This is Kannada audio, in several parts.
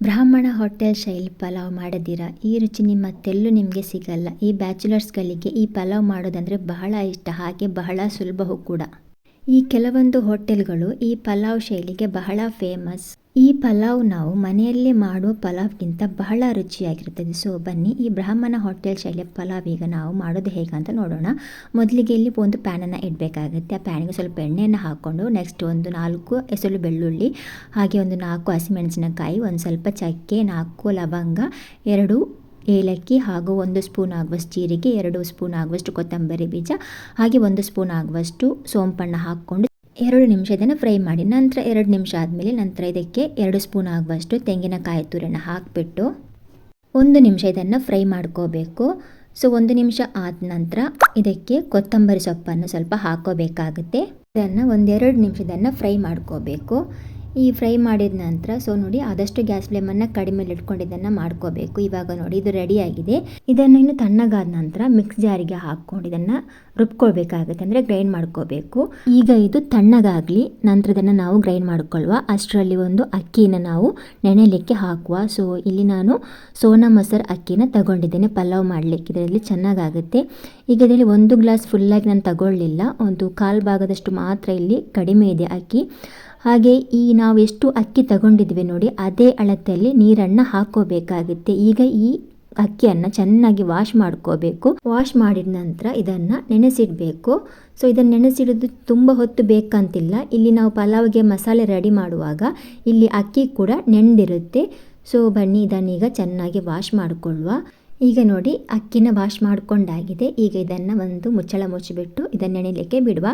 ಬ್ರಾಹ್ಮಣ ಹೋಟೆಲ್ ಶೈಲಿ ಪಲಾವ್ ಮಾಡದಿರಾ? ಈ ರುಚಿ ನಿಮ್ಮ ತೆಲ್ಲು ನಿಮಗೆ ಸಿಗಲ್ಲ. ಈ ಬ್ಯಾಚುಲರ್ಸ್ಗಳಿಗೆ ಈ ಪಲಾವ್ ಮಾಡೋದಂದರೆ ಬಹಳ ಇಷ್ಟ. ಹಾಗೆ ಬಹಳ ಸುಲಭವೂ ಕೂಡ. ಈ ಕೆಲವೊಂದು ಹೋಟೆಲ್ಗಳು ಈ ಪಲಾವ್ ಶೈಲಿಗೆ ಬಹಳ ಫೇಮಸ್. ಈ ಪಲಾವ್ ನಾವು ಮನೆಯಲ್ಲೇ ಮಾಡುವ ಪಲಾವ್ಗಿಂತ ಬಹಳ ರುಚಿಯಾಗಿರ್ತದೆ ಸೊ ಬನ್ನಿ, ಈ ಬ್ರಾಹ್ಮಣ ಹೋಟೆಲ್ ಶೈಲಿಯ ಪಲಾವ್ ಈಗ ನಾವು ಮಾಡೋದು ಹೇಗೆ ಅಂತ ನೋಡೋಣ. ಮೊದಲಿಗೆ ಇಲ್ಲಿ ಒಂದು ಪ್ಯಾನನ್ನು ಇಡಬೇಕಾಗುತ್ತೆ. ಆ ಪ್ಯಾನಿಗೆ ಸ್ವಲ್ಪ ಎಣ್ಣೆಯನ್ನು ಹಾಕ್ಕೊಂಡು ನೆಕ್ಸ್ಟ್ ಒಂದು ನಾಲ್ಕು ಎಸಳು ಬೆಳ್ಳುಳ್ಳಿ, ಹಾಗೆ ಒಂದು ನಾಲ್ಕು ಹಸಿಮೆಣಸಿನಕಾಯಿ, ಒಂದು ಸ್ವಲ್ಪ ಚಕ್ಕೆ, ನಾಲ್ಕು ಲವಂಗ, ಎರಡು ಏಲಕ್ಕಿ, ಹಾಗೂ ಒಂದು ಸ್ಪೂನ್ ಆಗುವಷ್ಟು ಜೀರಿಗೆ, ಎರಡು ಸ್ಪೂನ್ ಆಗುವಷ್ಟು ಕೊತ್ತಂಬರಿ ಬೀಜ, ಹಾಗೆ ಒಂದು ಸ್ಪೂನ್ ಆಗುವಷ್ಟು ಸೋಂಪಣ್ಣ ಹಾಕ್ಕೊಂಡು ಎರಡು ನಿಮಿಷ ಇದನ್ನು ಫ್ರೈ ಮಾಡಿ, ನಂತರ ಎರಡು ನಿಮಿಷ ಆದಮೇಲೆ ನಂತರ ಇದಕ್ಕೆ ಎರಡು ಸ್ಪೂನ್ ಆಗುವಷ್ಟು ತೆಂಗಿನಕಾಯಿ ತುರಿನ ಹಾಕಿಬಿಟ್ಟು ಒಂದು ನಿಮಿಷ ಇದನ್ನು ಫ್ರೈ ಮಾಡ್ಕೋಬೇಕು. ಸೊ, ಒಂದು ನಿಮಿಷ ಆದ ನಂತರ ಇದಕ್ಕೆ ಕೊತ್ತಂಬರಿ ಸೊಪ್ಪನ್ನು ಸ್ವಲ್ಪ ಹಾಕೋಬೇಕಾಗುತ್ತೆ. ಇದನ್ನು ಒಂದೆರಡು ನಿಮಿಷ ಇದನ್ನು ಫ್ರೈ ಮಾಡ್ಕೋಬೇಕು. ಈ ಫ್ರೈ ಮಾಡಿದ ನಂತರ, ಸೊ ನೋಡಿ, ಆದಷ್ಟು ಗ್ಯಾಸ್ ಫ್ಲೇಮನ್ನು ಕಡಿಮೆಲಿ ಇಟ್ಕೊಂಡು ಇದನ್ನು ಮಾಡ್ಕೋಬೇಕು. ಇವಾಗ ನೋಡಿ, ಇದು ರೆಡಿಯಾಗಿದೆ ಇದನ್ನು ಇನ್ನು ತಣ್ಣಗಾದ ನಂತರ ಮಿಕ್ಸ್ ಜಾರಿಗೆ ಹಾಕ್ಕೊಂಡು ಇದನ್ನು ರುಬ್ಕೊಳ್ಬೇಕಾಗುತ್ತೆ. ಅಂದರೆ ಗ್ರೈಂಡ್ ಮಾಡ್ಕೋಬೇಕು. ಈಗ ಇದು ತಣ್ಣಗಾಗಲಿ ನಂತರ ಇದನ್ನು ನಾವು ಗ್ರೈಂಡ್ ಮಾಡ್ಕೊಳ್ಳುವ. ಅಷ್ಟರಲ್ಲಿ ಒಂದು ಅಕ್ಕಿನ ನಾವು ನೆನೆಯಲಿಕ್ಕೆ ಹಾಕುವ. ಸೊ, ಇಲ್ಲಿ ನಾನು ಸೋನಾ ಮೊಸರು ಅಕ್ಕಿನ ತಗೊಂಡಿದ್ದೇನೆ. ಪಲಾವ್ ಮಾಡಲಿಕ್ಕೆ. ಇದರಲ್ಲಿ ಚೆನ್ನಾಗಾಗುತ್ತೆ. ಈಗ ಇದರಲ್ಲಿ ಒಂದು ಗ್ಲಾಸ್ ಫುಲ್ಲಾಗಿ ನಾನು ತಗೊಳ್ಳಿಲ್ಲ. ಒಂದು ಕಾಲು ಭಾಗದಷ್ಟು ಮಾತ್ರ ಇಲ್ಲಿ ಕಡಿಮೆ ಇದೆ ಅಕ್ಕಿ. ಹಾಗೆ ಈ ನಾವು ಎಷ್ಟು ಅಕ್ಕಿ ತಗೊಂಡಿದ್ವಿ ನೋಡಿ, ಅದೇ ಅಳತೆಯಲ್ಲಿ ನೀರನ್ನು ಹಾಕೋಬೇಕಾಗುತ್ತೆ. ಈಗ ಈ ಅಕ್ಕಿಯನ್ನು ಚೆನ್ನಾಗಿ ವಾಶ್ ಮಾಡ್ಕೋಬೇಕು. ವಾಶ್ ಮಾಡಿದ ನಂತರ ಇದನ್ನು ನೆನೆಸಿಡಬೇಕು. ಸೊ ಇದನ್ನು ನೆನೆಸಿಡೋದು ತುಂಬ ಹೊತ್ತು ಬೇಕಂತಿಲ್ಲ. ಇಲ್ಲಿ ನಾವು ಪಲಾವ್ಗೆ ಮಸಾಲೆ ರೆಡಿ ಮಾಡುವಾಗ ಇಲ್ಲಿ ಅಕ್ಕಿ ಕೂಡ ನೆಂದಿರುತ್ತೆ ಸೊ ಬನ್ನಿ ಇದನ್ನೀಗ ಚೆನ್ನಾಗಿ ವಾಶ್ ಮಾಡಿಕೊಳ್ಳುವ. ಈಗ ನೋಡಿ, ಅಕ್ಕಿನ ವಾಶ್ ಮಾಡಿಕೊಂಡಾಗಿದೆ. ಈಗ ಇದನ್ನು ಒಂದು ಮುಚ್ಚಳ ಮುಚ್ಚಿಬಿಟ್ಟು ಇದನ್ನು ನೆನೆಯಲಿಕ್ಕೆ ಬಿಡುವ.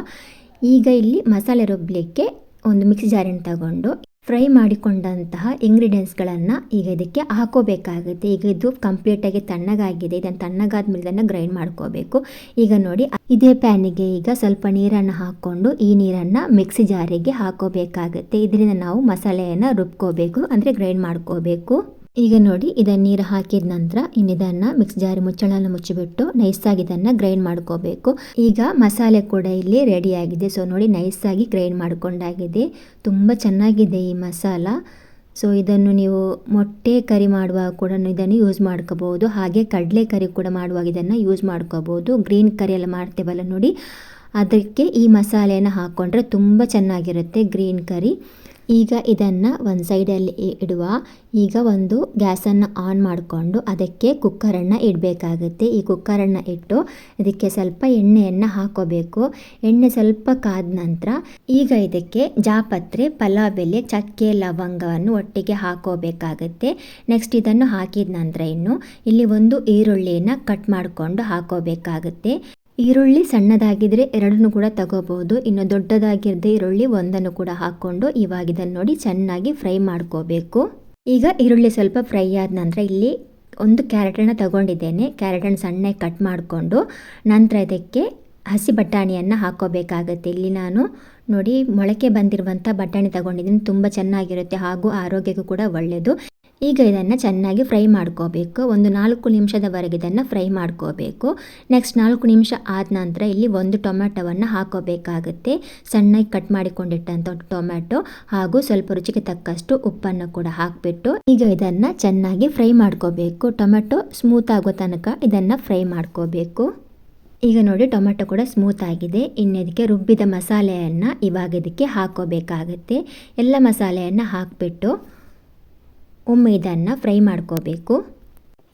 ಈಗ ಇಲ್ಲಿ ಮಸಾಲೆ ರುಬ್ಬಲಿಕ್ಕೆ ಒಂದು ಮಿಕ್ಸಿ ಜಾರನ್ನು ತಗೊಂಡು ಫ್ರೈ ಮಾಡಿಕೊಂಡಂತಹ ಇಂಗ್ರೀಡಿಯೆಂಟ್ಸ್ಗಳನ್ನು ಈಗ ಇದಕ್ಕೆ ಹಾಕೋಬೇಕಾಗುತ್ತೆ. ಈಗ ಇದು ಕಂಪ್ಲೀಟಾಗಿ ತಣ್ಣಗಾಗಿದೆ. ಇದನ್ನು ತಣ್ಣಗಾದ್ಮೇಲೆ ಇದನ್ನು ಗ್ರೈಂಡ್ ಮಾಡ್ಕೋಬೇಕು. ಈಗ ನೋಡಿ, ಇದೇ ಪ್ಯಾನಿಗೆ ಈಗ ಸ್ವಲ್ಪ ನೀರನ್ನು ಹಾಕ್ಕೊಂಡು ಈ ನೀರನ್ನು ಮಿಕ್ಸಿ ಜಾರಿಗೆ ಹಾಕೋಬೇಕಾಗುತ್ತೆ. ಇದರಿಂದ ನಾವು ಮಸಾಲೆಯನ್ನು ರುಬ್ಕೋಬೇಕು, ಅಂದರೆ ಗ್ರೈಂಡ್ ಮಾಡ್ಕೋಬೇಕು. ಈಗ ನೋಡಿ, ಇದನ್ನು ನೀರು ಹಾಕಿದ ನಂತರ ಇನ್ನಿದನ್ನು ಮಿಕ್ಸ್ ಜಾರಿ ಮುಚ್ಚಳನ್ನು ಮುಚ್ಚಿಬಿಟ್ಟು ನೈಸಾಗಿ ಇದನ್ನು ಗ್ರೈಂಡ್ ಮಾಡ್ಕೋಬೇಕು. ಈಗ ಮಸಾಲೆ ಕೂಡ ಇಲ್ಲಿ ರೆಡಿಯಾಗಿದೆ ಸೊ ನೋಡಿ ನೈಸಾಗಿ ಗ್ರೈಂಡ್ ಮಾಡ್ಕೊಂಡಾಗಿದೆ. ತುಂಬ ಚೆನ್ನಾಗಿದೆ ಈ ಮಸಾಲ. ಸೊ ಇದನ್ನು ನೀವು ಮೊಟ್ಟೆ ಕರಿ ಮಾಡುವಾಗ ಕೂಡ ಇದನ್ನು ಯೂಸ್ ಮಾಡ್ಕೋಬೋದು ಹಾಗೆ ಕಡಲೆ ಕರಿ ಕೂಡ ಮಾಡುವಾಗ ಇದನ್ನು ಯೂಸ್ ಮಾಡ್ಕೋಬೋದು ಗ್ರೀನ್ ಕರಿ ಎಲ್ಲ ಮಾಡ್ತೇವಲ್ಲ ನೋಡಿ, ಅದಕ್ಕೆ ಈ ಮಸಾಲೆಯನ್ನು ಹಾಕ್ಕೊಂಡ್ರೆ ತುಂಬ ಚೆನ್ನಾಗಿರುತ್ತೆ ಗ್ರೀನ್ ಕರಿ ಈಗ ಇದನ್ನು ಒಂದು ಸೈಡಲ್ಲಿ ಇಡುವ. ಈಗ ಒಂದು ಗ್ಯಾಸನ್ನು ಆನ್ ಮಾಡಿಕೊಂಡು ಅದಕ್ಕೆ ಕುಕ್ಕರನ್ನು ಇಡಬೇಕಾಗುತ್ತೆ. ಈ ಕುಕ್ಕರನ್ನು ಇಟ್ಟು ಇದಕ್ಕೆ ಸ್ವಲ್ಪ ಎಣ್ಣೆಯನ್ನು ಹಾಕೋಬೇಕು. ಎಣ್ಣೆ ಸ್ವಲ್ಪ ಕಾದ ನಂತರ ಈಗ ಇದಕ್ಕೆ ಜಾಪತ್ರೆ, ಪಲಾವ್ ಎಲೆ ಚಕ್ಕೆ, ಲವಂಗವನ್ನು ಒಟ್ಟಿಗೆ ಹಾಕೋಬೇಕಾಗುತ್ತೆ. ನೆಕ್ಸ್ಟ್ ಇದನ್ನು ಹಾಕಿದ ನಂತರ ಇನ್ನು ಇಲ್ಲಿ ಒಂದು ಈರುಳ್ಳಿಯನ್ನು ಕಟ್ ಮಾಡಿಕೊಂಡು ಹಾಕೋಬೇಕಾಗುತ್ತೆ. ಈರುಳ್ಳಿ ಸಣ್ಣದಾಗಿದ್ದರೆ ಎರಡನ್ನೂ ಕೂಡ ತಗೋಬಹುದು. ಇನ್ನು ದೊಡ್ಡದಾಗಿರದೆ ಈರುಳ್ಳಿ ಒಂದನ್ನು ಕೂಡ ಹಾಕ್ಕೊಂಡು ಇವಾಗ ಇದನ್ನು ನೋಡಿ ಚೆನ್ನಾಗಿ ಫ್ರೈ ಮಾಡ್ಕೋಬೇಕು. ಈಗ ಈರುಳ್ಳಿ ಸ್ವಲ್ಪ ಫ್ರೈ ಆದ ನಂತರ ಇಲ್ಲಿ ಒಂದು ಕ್ಯಾರೆಟನ್ನ ತಗೊಂಡಿದ್ದೇನೆ. ಕ್ಯಾರೆಟನ್ನು ಸಣ್ಣಗೆ ಕಟ್ ಮಾಡಿಕೊಂಡು ನಂತರ ಇದಕ್ಕೆ ಹಸಿ ಬಟಾಣಿಯನ್ನು ಹಾಕೋಬೇಕಾಗತ್ತೆ. ಇಲ್ಲಿ ನಾನು ನೋಡಿ ಮೊಳಕೆ ಬಂದಿರುವಂಥ ಬಟಾಣಿ ತಗೊಂಡಿದ್ದೀನಿ. ತುಂಬ ಚೆನ್ನಾಗಿರುತ್ತೆ ಹಾಗೂ ಆರೋಗ್ಯಕ್ಕೂ ಕೂಡ ಒಳ್ಳೆಯದು ಈಗ ಇದನ್ನು ಚೆನ್ನಾಗಿ ಫ್ರೈ ಮಾಡ್ಕೋಬೇಕು. ಒಂದು ನಾಲ್ಕು ನಿಮಿಷದವರೆಗೆ ಇದನ್ನು ಫ್ರೈ ಮಾಡ್ಕೋಬೇಕು. ನೆಕ್ಸ್ಟ್ ನಾಲ್ಕು ನಿಮಿಷ ಆದ ನಂತರ ಇಲ್ಲಿ ಒಂದು ಟೊಮೆಟೊವನ್ನು ಹಾಕೋಬೇಕಾಗುತ್ತೆ. ಸಣ್ಣಗೆ ಕಟ್ ಮಾಡಿಕೊಂಡಿಟ್ಟಂಥ ಟೊಮೆಟೊ ಹಾಗೂ ಸ್ವಲ್ಪ ರುಚಿಗೆ ತಕ್ಕಷ್ಟು ಉಪ್ಪನ್ನು ಕೂಡ ಹಾಕಿಬಿಟ್ಟು ಈಗ ಇದನ್ನು ಚೆನ್ನಾಗಿ ಫ್ರೈ ಮಾಡ್ಕೋಬೇಕು. ಟೊಮೆಟೊ ಸ್ಮೂತ್ ಆಗೋ ತನಕ ಇದನ್ನು ಫ್ರೈ ಮಾಡ್ಕೋಬೇಕು. ಈಗ ನೋಡಿ ಟೊಮೆಟೊ ಕೂಡ ಸ್ಮೂತ್ ಆಗಿದೆ. ಇನ್ನು ಇದಕ್ಕೆ ರುಬ್ಬಿದ ಮಸಾಲೆಯನ್ನು ಇವಾಗ ಇದಕ್ಕೆ ಹಾಕೋಬೇಕಾಗುತ್ತೆ. ಎಲ್ಲ ಮಸಾಲೆಯನ್ನು ಹಾಕಿಬಿಟ್ಟು ಒಮ್ಮೆ ಇದನ್ನು ಫ್ರೈ ಮಾಡ್ಕೋಬೇಕು.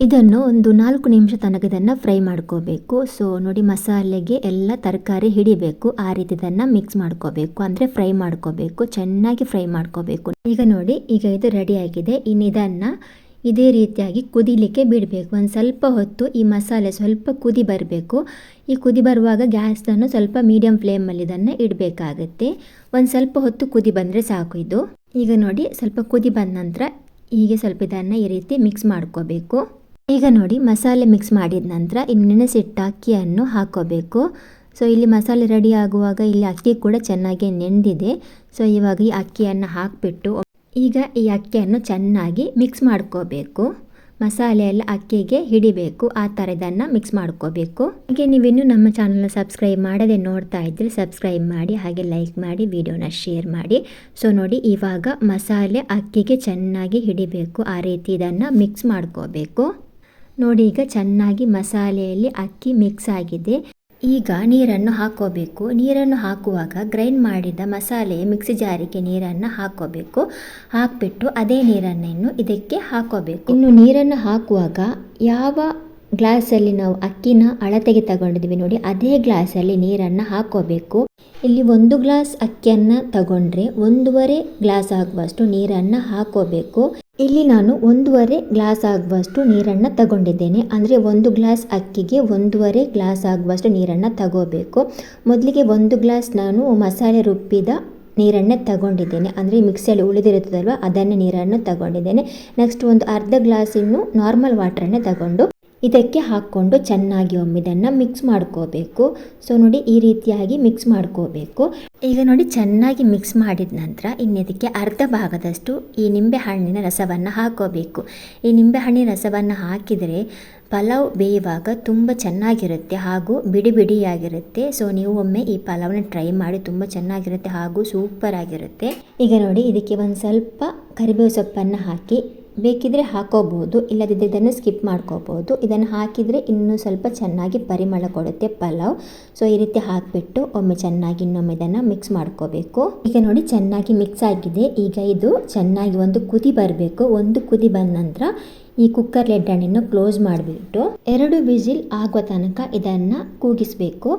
ಇದನ್ನು ಒಂದು ನಾಲ್ಕು ನಿಮಿಷ ತನಕ ಇದನ್ನು ಫ್ರೈ ಮಾಡ್ಕೋಬೇಕು. ಸೊ ನೋಡಿ ಮಸಾಲೆಗೆ ಎಲ್ಲ ತರಕಾರಿ ಹಿಡಿಬೇಕು. ಆ ರೀತಿ ಇದನ್ನು ಮಿಕ್ಸ್ ಮಾಡ್ಕೋಬೇಕು. ಅಂದರೆ ಫ್ರೈ ಮಾಡ್ಕೋಬೇಕು. ಚೆನ್ನಾಗಿ ಫ್ರೈ ಮಾಡ್ಕೋಬೇಕು. ಈಗ ನೋಡಿ, ಈಗ ಇದು ರೆಡಿ ಆಗಿದೆ. ಇನ್ನು ಇದನ್ನು ಇದೇ ರೀತಿಯಾಗಿ ಕುದಿಲಿಕ್ಕೆ ಬಿಡಬೇಕು. ಒಂದು ಸ್ವಲ್ಪ ಹೊತ್ತು ಈ ಮಸಾಲೆ ಸ್ವಲ್ಪ ಕುದಿ ಬರಬೇಕು. ಈ ಕುದಿ ಬರುವಾಗ ಗ್ಯಾಸನ್ನು ಸ್ವಲ್ಪ ಮೀಡಿಯಮ್ ಫ್ಲೇಮಲ್ಲಿ ಇದನ್ನು ಇಡಬೇಕಾಗತ್ತೆ. ಒಂದು ಸ್ವಲ್ಪ ಹೊತ್ತು ಕುದಿ ಬಂದರೆ ಸಾಕು ಇದು. ಈಗ ನೋಡಿ, ಸ್ವಲ್ಪ ಕುದಿ ಬಂದ ನಂತರ ಹೀಗೆ ಸ್ವಲ್ಪ ಇದನ್ನು ಈ ರೀತಿ ಮಿಕ್ಸ್ ಮಾಡ್ಕೋಬೇಕು. ಈಗ ನೋಡಿ ಮಸಾಲೆ ಮಿಕ್ಸ್ ಮಾಡಿದ ನಂತರ ಇನ್ನು ನೆನೆಸಿಟ್ಟ ಅಕ್ಕಿಯನ್ನು ಹಾಕೋಬೇಕು. ಸೊ ಇಲ್ಲಿ ಮಸಾಲೆ ರೆಡಿ ಆಗುವಾಗ ಇಲ್ಲಿ ಅಕ್ಕಿ ಕೂಡ ಚೆನ್ನಾಗಿ ನೆಂದಿದೆ. ಸೊ ಇವಾಗ ಈ ಅಕ್ಕಿಯನ್ನು ಹಾಕಿಬಿಟ್ಟು, ಈಗ ಈ ಅಕ್ಕಿಯನ್ನು ಚೆನ್ನಾಗಿ ಮಿಕ್ಸ್ ಮಾಡ್ಕೋಬೇಕು. ಮಸಾಲೆ ಎಲ್ಲ ಅಕ್ಕಿಗೆ ಹಿಡಿಬೇಕು. ಆ ಥರ ಇದನ್ನು ಮಿಕ್ಸ್ ಮಾಡ್ಕೋಬೇಕು. ಹಾಗೆ ನೀವಿನ್ನೂ ನಮ್ಮ ಚಾನಲ್ನ ಸಬ್ಸ್ಕ್ರೈಬ್ ಮಾಡದೆ ನೋಡ್ತಾ ಇದ್ದರೆ ಸಬ್ಸ್ಕ್ರೈಬ್ ಮಾಡಿ, ಹಾಗೆ ಲೈಕ್ ಮಾಡಿ ವಿಡಿಯೋನ ಶೇರ್ ಮಾಡಿ. ಸೊ ನೋಡಿ, ಇವಾಗ ಮಸಾಲೆ ಅಕ್ಕಿಗೆ ಚೆನ್ನಾಗಿ ಹಿಡಿಬೇಕು. ಆ ರೀತಿ ಇದನ್ನು ಮಿಕ್ಸ್ ಮಾಡ್ಕೋಬೇಕು. ನೋಡಿ, ಈಗ ಚೆನ್ನಾಗಿ ಮಸಾಲೆಯಲ್ಲಿ ಅಕ್ಕಿ ಮಿಕ್ಸ್ ಆಗಿದೆ. ಈಗ ನೀರನ್ನು ಹಾಕೋಬೇಕು. ನೀರನ್ನು ಹಾಕುವಾಗ ಗ್ರೈಂಡ್ ಮಾಡಿದ ಮಸಾಲೆ ಮಿಕ್ಸಿ ಜಾರಿಗೆ ನೀರನ್ನು ಹಾಕೋಬೇಕು. ಹಾಕಿಬಿಟ್ಟು ಅದೇ ನೀರನ್ನು ಇನ್ನು ಇದಕ್ಕೆ ಹಾಕೋಬೇಕು. ಇನ್ನು ನೀರನ್ನು ಹಾಕುವಾಗ ಯಾವ ಗ್ಲಾಸಲ್ಲಿ ನಾವು ಅಕ್ಕಿನ ಅಳತೆಗೆ ತಗೊಂಡಿದ್ದೀವಿ ನೋಡಿ, ಅದೇ ಗ್ಲಾಸಲ್ಲಿ ನೀರನ್ನು ಹಾಕೋಬೇಕು. ಇಲ್ಲಿ ಒಂದು ಗ್ಲಾಸ್ ಅಕ್ಕಿಯನ್ನು ತಗೊಂಡ್ರೆ ಒಂದೂವರೆ ಗ್ಲಾಸ್ ಆಗುವಷ್ಟು ನೀರನ್ನು ಹಾಕೋಬೇಕು. ಇಲ್ಲಿ ನಾನು ಒಂದೂವರೆ ಗ್ಲಾಸ್ ಆಗುವಷ್ಟು ನೀರನ್ನು ತಗೊಂಡಿದ್ದೇನೆ. ಅಂದರೆ ಒಂದು ಗ್ಲಾಸ್ ಅಕ್ಕಿಗೆ ಒಂದೂವರೆ ಗ್ಲಾಸ್ ಆಗುವಷ್ಟು ನೀರನ್ನು ತಗೋಬೇಕು. ಮೊದಲಿಗೆ ಒಂದು ಗ್ಲಾಸ್ ನಾನು ಮಸಾಲೆ ರುಬ್ಬಿದ ನೀರನ್ನೇ ತಗೊಂಡಿದ್ದೇನೆ. ಅಂದರೆ ಮಿಕ್ಸಿಯಲ್ಲಿ ಉಳಿದಿರುತ್ತದಲ್ವ, ಅದನ್ನೇ ನೀರನ್ನು ತಗೊಂಡಿದ್ದೇನೆ. ನೆಕ್ಸ್ಟ್ ಒಂದು ಅರ್ಧ ಗ್ಲಾಸ್ ಇನ್ನು ನಾರ್ಮಲ್ ವಾಟರನ್ನೇ ತಗೊಂಡು ಇದಕ್ಕೆ ಹಾಕ್ಕೊಂಡು ಚೆನ್ನಾಗಿ ಒಮ್ಮೆ ಇದನ್ನು ಮಿಕ್ಸ್ ಮಾಡ್ಕೋಬೇಕು. ಸೊ ನೋಡಿ ಈ ರೀತಿಯಾಗಿ ಮಿಕ್ಸ್ ಮಾಡ್ಕೋಬೇಕು. ಈಗ ನೋಡಿ ಚೆನ್ನಾಗಿ ಮಿಕ್ಸ್ ಮಾಡಿದ ನಂತರ ಇನ್ನಿದಕ್ಕೆ ಅರ್ಧ ಭಾಗದಷ್ಟು ಈ ನಿಂಬೆ ಹಣ್ಣಿನ ರಸವನ್ನು ಹಾಕೋಬೇಕು. ಈ ನಿಂಬೆ ಹಣ್ಣಿನ ರಸವನ್ನು ಹಾಕಿದರೆ ಪಲಾವ್ ಬೇಯುವಾಗ ತುಂಬ ಚೆನ್ನಾಗಿರುತ್ತೆ ಹಾಗೂ ಬಿಡಿ ಬಿಡಿಯಾಗಿರುತ್ತೆ. ಸೊ ನೀವು ಒಮ್ಮೆ ಈ ಪಲಾವ್ನ ಟ್ರೈ ಮಾಡಿ ತುಂಬ ಚೆನ್ನಾಗಿರುತ್ತೆ ಹಾಗೂ ಸೂಪರ್ ಆಗಿರುತ್ತೆ. ಈಗ ನೋಡಿ ಇದಕ್ಕೆ ಒಂದು ಸ್ವಲ್ಪ ಕರಿಬೇವು ಸೊಪ್ಪನ್ನು ಹಾಕಿ ಬೇಕಿದ್ರೆ ಹಾಕೋಬಹುದು ಇಲ್ಲದಿದ್ದರೆ ಇದನ್ನು ಸ್ಕಿಪ್ ಮಾಡ್ಕೋಬೋದು ಇದನ್ನು ಹಾಕಿದರೆ ಇನ್ನೂ ಸ್ವಲ್ಪ ಚೆನ್ನಾಗಿ ಪರಿಮಳ ಕೊಡುತ್ತೆ ಪಲಾವ್. ಸೊ ಈ ರೀತಿ ಹಾಕಿಬಿಟ್ಟು ಒಮ್ಮೆ ಚೆನ್ನಾಗಿ ಇನ್ನೊಮ್ಮೆ ಇದನ್ನು ಮಿಕ್ಸ್ ಮಾಡ್ಕೋಬೇಕು. ಈಗ ನೋಡಿ ಚೆನ್ನಾಗಿ ಮಿಕ್ಸ್ ಆಗಿದೆ. ಈಗ ಇದು ಚೆನ್ನಾಗಿ ಒಂದು ಕುದಿ ಬರಬೇಕು. ಒಂದು ಕುದಿ ಬಂದ ನಂತರ ಈ ಕುಕ್ಕರ್ ಲೆಡ್ಡನ್ನು ಕ್ಲೋಸ್ ಮಾಡಿಬಿಟ್ಟು ಎರಡು ವಿಸಿಲ್ ಆಗುವ ತನಕ ಇದನ್ನು ಕೂಗಿಸಬೇಕು.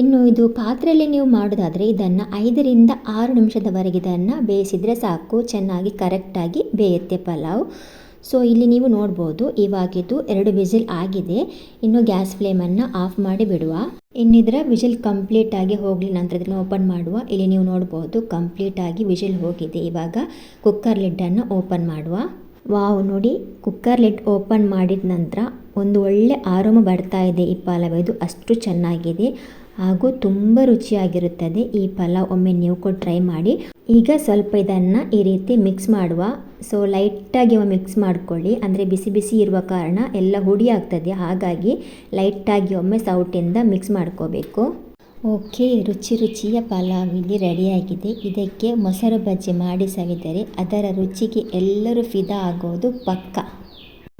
ಇನ್ನು ಇದು ಪಾತ್ರೆಯಲ್ಲಿ ನೀವು ಮಾಡೋದಾದರೆ ಇದನ್ನು ಐದರಿಂದ ಆರು ನಿಮಿಷದವರೆಗೆ ಇದನ್ನು ಬೇಯಿಸಿದರೆ ಸಾಕು, ಚೆನ್ನಾಗಿ ಕರೆಕ್ಟಾಗಿ ಬೇಯುತ್ತೆ ಪಲಾವ್. ಸೊ ಇಲ್ಲಿ ನೀವು ನೋಡ್ಬೋದು ಇವಾಗಿದ್ದು ಎರಡು ವಿಸಿಲ್ ಆಗಿದೆ. ಇನ್ನು ಗ್ಯಾಸ್ ಫ್ಲೇಮನ್ನು ಆಫ್ ಮಾಡಿ ಬಿಡುವ. ಇನ್ನಿದ್ರ ವಿಜಿಲ್ ಕಂಪ್ಲೀಟ್ ಆಗಿ ಹೋಗಲಿ, ನಂತರ ಇದನ್ನು ಓಪನ್ ಮಾಡುವ. ಇಲ್ಲಿ ನೀವು ನೋಡ್ಬೋದು, ಕಂಪ್ಲೀಟ್ ಆಗಿ ವಿಜಿಲ್ ಹೋಗಿದೆ. ಇವಾಗ ಕುಕ್ಕರ್ ಲಿಡ್ಡನ್ನು ಓಪನ್ ಮಾಡುವ. ವಾವ್, ನೋಡಿ. ಕುಕ್ಕರ್ ಲಿಡ್ ಓಪನ್ ಮಾಡಿದ ನಂತರ ಒಂದು ಒಳ್ಳೆ ಆರೋಮ ಬರ್ತಾ ಇದೆ ಈ ಪಲಾವ್. ಇದು ಅಷ್ಟು ಚೆನ್ನಾಗಿದೆ ಹಾಗೂ ತುಂಬ ರುಚಿಯಾಗಿರುತ್ತದೆ. ಈ ಪಲಾವ್ ಒಮ್ಮೆ ನೀವು ಕೂಡ ಟ್ರೈ ಮಾಡಿ. ಈಗ ಸ್ವಲ್ಪ ಇದನ್ನು ಈ ರೀತಿ ಮಿಕ್ಸ್ ಮಾಡುವ. ಸೊ, ಲೈಟಾಗಿ ಒಮ್ಮೆ ಮಿಕ್ಸ್ ಮಾಡ್ಕೊಳ್ಳಿ. ಅಂದರೆ ಬಿಸಿ ಬಿಸಿ ಇರುವ ಕಾರಣ ಎಲ್ಲ ಹುಡಿ ಆಗ್ತದೆ. ಹಾಗಾಗಿ ಲೈಟಾಗಿ ಒಮ್ಮೆ ಸೌಟಿಂದ ಮಿಕ್ಸ್ ಮಾಡ್ಕೋಬೇಕು. ಓಕೆ, ರುಚಿ ರುಚಿಯ ಪಲಾವ್ ಇಲ್ಲಿ ರೆಡಿಯಾಗಿದೆ. ಇದಕ್ಕೆ ಮೊಸರು ಬಜ್ಜಿ ಮಾಡಿ ಸವಿದರೆ ಅದರ ರುಚಿಗೆ ಎಲ್ಲರೂ ಫಿದಾ ಆಗೋದು ಪಕ್ಕ.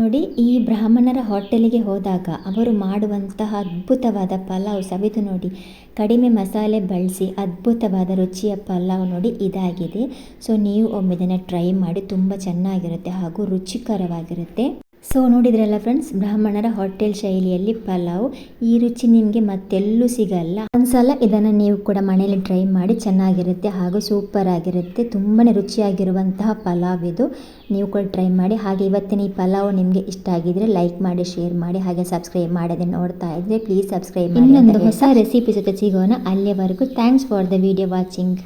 ನೋಡಿ, ಈ ಬ್ರಾಹ್ಮಣರ ಹೋಟೆಲಿಗೆ ಹೋದಾಗ ಅವರು ಮಾಡುವಂತಹ ಅದ್ಭುತವಾದ ಪಲಾವ್ ಸವಿದು ನೋಡಿ. ಕಡಿಮೆ ಮಸಾಲೆ ಬಳಸಿ ಅದ್ಭುತವಾದ ರುಚಿಯ ಪಲಾವ್ ನೋಡಿ ಇದಾಗಿದೆ. ಸೊ, ನೀವು ಒಮ್ಮೆ ಇದನ್ನು ಟ್ರೈ ಮಾಡಿ, ತುಂಬ ಚೆನ್ನಾಗಿರುತ್ತೆ ಹಾಗೂ ರುಚಿಕರವಾಗಿರುತ್ತೆ. ಸೊ ನೋಡಿದ್ರಲ್ಲ ಫ್ರೆಂಡ್ಸ್ ಬ್ರಾಹ್ಮಣರ ಹೋಟೆಲ್ ಶೈಲಿಯಲ್ಲಿ ಪಲಾವ್ ಈ ರುಚಿ ನಿಮಗೆ ಮತ್ತೆಲ್ಲೂ ಸಿಗಲ್ಲ. ಒಂದ್ಸಲ ಇದನ್ನು ನೀವು ಕೂಡ ಮನೆಯಲ್ಲಿ ಟ್ರೈ ಮಾಡಿ ಚೆನ್ನಾಗಿರುತ್ತೆ ಹಾಗೂ ಸೂಪರ್ ಆಗಿರುತ್ತೆ. ತುಂಬಾ ರುಚಿಯಾಗಿರುವಂತಹ ಪಲಾವ್ ಇದು. ನೀವು ಕೂಡ ಟ್ರೈ ಮಾಡಿ. ಹಾಗೆ ಇವತ್ತಿನ ಈ ಪಲಾವ್ ನಿಮಗೆ ಇಷ್ಟ ಆಗಿದ್ರೆ ಲೈಕ್ ಮಾಡಿ ಶೇರ್ ಮಾಡಿ ಹಾಗೆ ಸಬ್ಸ್ಕ್ರೈಬ್ ಮಾಡದೆ ನೋಡ್ತಾ ಇದ್ರೆ ಪ್ಲೀಸ್ ಸಬ್ಸ್ಕ್ರೈಬ್ ಮಾಡಿ ಇನ್ನೊಂದು ಹೊಸ ರೆಸಿಪಿ ಜೊತೆ ಸಿಗೋಣ. ಅಲ್ಲಿಯವರೆಗೂ thanks for the video watching